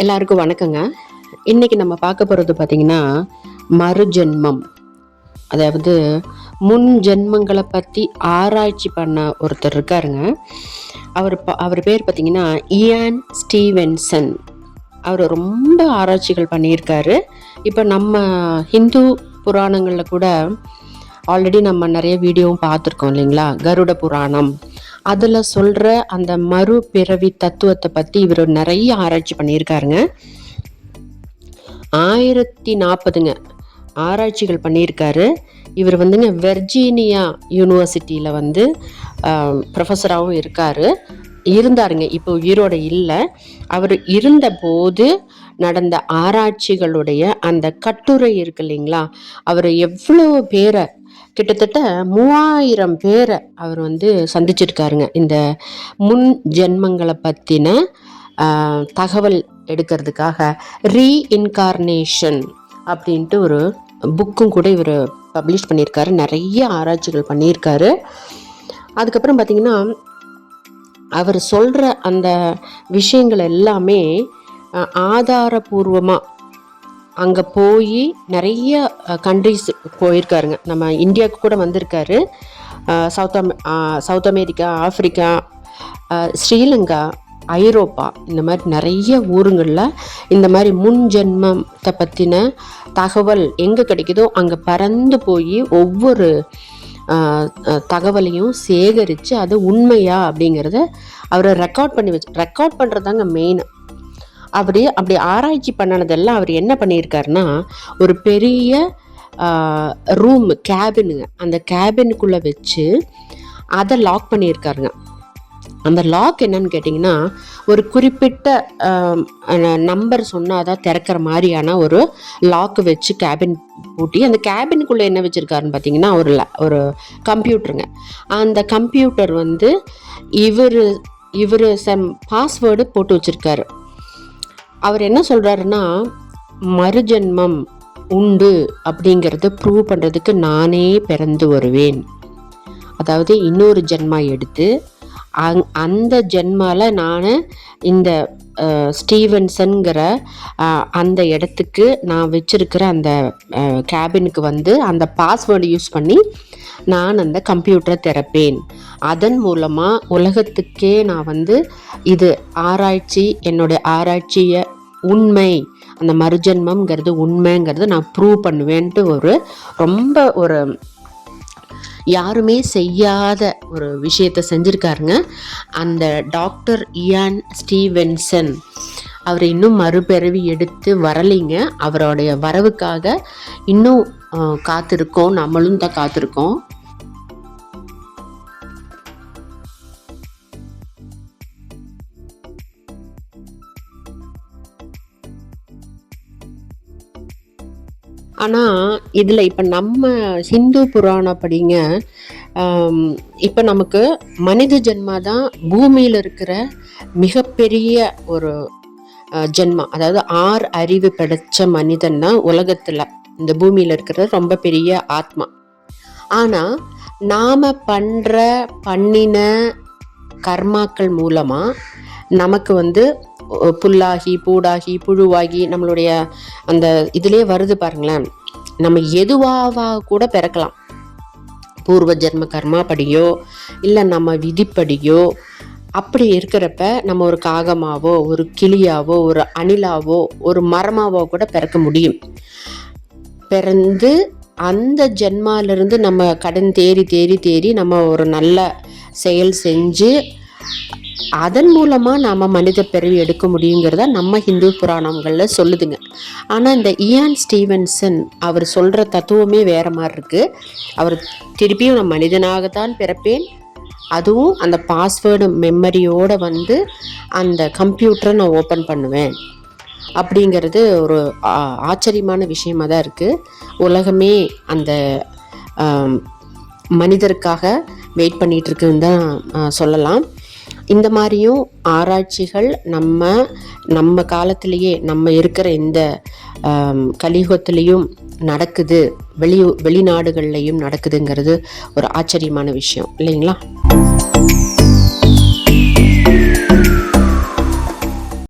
எல்லாருக்கும் வணக்கங்க. இன்றைக்கி நம்ம பார்க்க போகிறது பார்த்திங்கன்னா மறுஜென்மம். அதாவது முன் ஜென்மங்களை பற்றி ஆராய்ச்சி பண்ண ஒருத்தர் இருக்காருங்க. அவர் அவர் பேர் பார்த்திங்கன்னா இயான் ஸ்டீவென்சன் அவர் ரொம்ப ஆராய்ச்சிகள் பண்ணியிருக்காரு. இப்போ நம்ம ஹிந்து புராணங்களில் கூட ஆல்ரெடி நம்ம நிறைய வீடியோவும் பார்த்துருக்கோம் இல்லைங்களா? கருட புராணம். அதில் சொல்கிற அந்த மறுபிறவி தத்துவத்தை பற்றி இவர் நிறைய ஆராய்ச்சி பண்ணியிருக்காருங்க. ஆயிரத்தி நாற்பதுங்க. ஆராய்ச்சிகள் பண்ணியிருக்காரு. இவர் வந்துங்க வெர்ஜீனியா யூனிவர்சிட்டியில் வந்து ப்ரொஃபஸராகவும் இருக்கார். இருந்தாருங்க இப்போ உயிரோட இல்லை. அவர் இருந்தபோது நடந்த ஆராய்ச்சிகளுடைய அந்த கட்டுரை இருக்கு இல்லைங்களா? அவர் எவ்வளோ பேரை கிட்டத்தட்ட மூவாயிரம் பேரை அவர் வந்து சந்திச்சிருக்காருங்க. இந்த முன் ஜென்மங்களை பற்றின தகவல் எடுக்கிறதுக்காக ரீஇன்கார்னேஷன் அப்படின்ட்டு ஒரு புக்கும் கூட இவர் பப்ளிஷ் பண்ணியிருக்காரு. நிறைய ஆராய்ச்சிகள் பண்ணியிருக்காரு. அதுக்கப்புறம் பார்த்திங்கன்னா அவர் சொல்கிற அந்த விஷயங்கள் எல்லாமே ஆதாரபூர்வமாக அங்கே போய் நிறைய கண்ட்ரிஸ் போயிருக்காருங்க. நம்ம இந்தியாவுக்கு கூட வந்திருக்காரு. சவுத் அமெ சவுத் அமெரிக்கா ஆஃப்ரிக்கா ஸ்ரீலங்கா ஐரோப்பா இந்த மாதிரி நிறைய ஊருங்களில் இந்த மாதிரி முன் ஜென்மத்தை பற்றின தகவல் எங்கே கிடைக்குதோ அங்கே பறந்து போய் ஒவ்வொரு தகவலையும் சேகரித்து அது உண்மையா அப்படிங்கிறத அவரை ரெக்கார்ட் பண்ணி வச்சு ரெக்கார்ட் பண்ணுறதாங்க மெயின் அவர் அப்படி ஆராய்ச்சி பண்ணனதெல்லாம் அவர் என்ன பண்ணியிருக்காருன்னா ஒரு பெரிய ரூம் கேபினுங்க அந்த கேபினுக்குள்ளே வச்சு அதை லாக் பண்ணியிருக்காருங்க. அந்த லாக் என்னன்னு கேட்டிங்கன்னா ஒரு குறிப்பிட்ட நம்பர் சொன்னால் தான் திறக்கிற மாதிரியான ஒரு லாக் வச்சு கேபின் பூட்டி அந்த கேபினுக்குள்ளே என்ன வச்சுருக்காருன்னு பார்த்தீங்கன்னா ஒரு ஒரு கம்ப்யூட்டருங்க அந்த கம்ப்யூட்டர் வந்து இவர் இவர் சம் பாஸ்வேர்டு போட்டு வச்சுருக்காரு. அவர் என்ன சொல்கிறாருன்னா மறுஜென்மம் உண்டு அப்படிங்கிறத ப்ரூவ் பண்ணுறதுக்கு நானே பிறந்து வருவேன். அதாவது இன்னொரு ஜென்மா எடுத்து அங் அந்த ஜென்மாவில் நான் இந்த அஹ், ஸ்டீவன்சன்கிற அந்த இடத்துக்கு நான் வச்சிருக்கிற அந்த கேபினுக்கு வந்து அந்த பாஸ்வேர்டு யூஸ் பண்ணி நான் அந்த கம்ப்யூட்டரை திறப்பேன். அதன் மூலமாக உலகத்துக்கே நான் வந்து இது ஆராய்ச்சி என்னுடைய ஆராய்ச்சியை உண்மை. அந்த மறுஜென்மம்ங்கிறது உண்மைங்கிறது நான் ப்ரூவ் பண்ணுவேன்ட்டு ஒரு ரொம்ப ஒரு யாருமே செய்யாத ஒரு விஷயத்தை செஞ்சுருக்காருங்க. அந்த டாக்டர் இயான் ஸ்டீவென்சன் அவர் இன்னும் மறுபிறவி எடுத்து வரலைங்க. அவருடைய வரவுக்காக இன்னும் காத்திருக்கோம். நம்மளும் தான் காத்திருக்கோம். ஆனால் இதில் இப்போ நம்ம ஹிந்து புராணப்படிங்க இப்போ நமக்கு மனித ஜென்மா தான் பூமியில் இருக்கிற மிகப்பெரிய ஒரு ஜென்மம் ஜென்மா. அதாவது ஆறு அறிவு படைச்ச மனிதன் தான் உலகத்தில் இந்த பூமியில் இருக்கிற ரொம்ப பெரிய ஆத்மா. ஆனால் நாம் பண்ணுற பண்ணின கர்மாக்கள் மூலமாக நமக்கு வந்து புல்லாகி பூடாகி புழுவாகி நம்மளுடைய அந்த இதுலேயே வருது பாருங்களேன். நம்ம எதுவாக கூட பிறக்கலாம். பூர்வ ஜென்ம கர்மாப்படியோ இல்லை நம்ம விதிப்படியோ அப்படி இருக்கிறப்ப நம்ம ஒரு காகமாவோ ஒரு கிளியாவோ ஒரு அணிலாவோ ஒரு மரமாவோ கூட பிறக்க முடியும். பிறந்து அந்த ஜென்மாலிருந்து நம்ம கடன் தேறி தேறி தேறி நம்ம ஒரு நல்ல செயல் செஞ்சு அதன் மூலமாக நாம் மனித பிறவி எடுக்க முடியுங்கிறத நம்ம ஹிந்து புராணங்களில் சொல்லுதுங்க. ஆனால் இந்த இயான் ஸ்டீவன்சன் அவர் சொல்கிற தத்துவமே வேறு மாதிரி இருக்குது அவர் திருப்பியும் நான் மனிதனாகத்தான் பிறப்பேன். அதுவும் அந்த பாஸ்வேர்டு மெமரியோடு வந்து அந்த கம்ப்யூட்டரை நான் ஓப்பன் பண்ணுவேன். அப்படிங்கிறது ஒரு ஆச்சரியமான விஷயமா தான் இருக்குது உலகமே அந்த மனிதருக்காக வெயிட் பண்ணிகிட்ருக்குன்னு தான் சொல்லலாம். இந்த மாதிரியும் ஆராய்ச்சிகள் நம்ம நம்ம காலத்திலேயே நம்ம இருக்கிற இந்த கலியுகத்திலையும் நடக்குது. வெளி வெளிநாடுகள்லையும் நடக்குதுங்கிறது ஒரு ஆச்சரியமான விஷயம். இல்லைங்களா?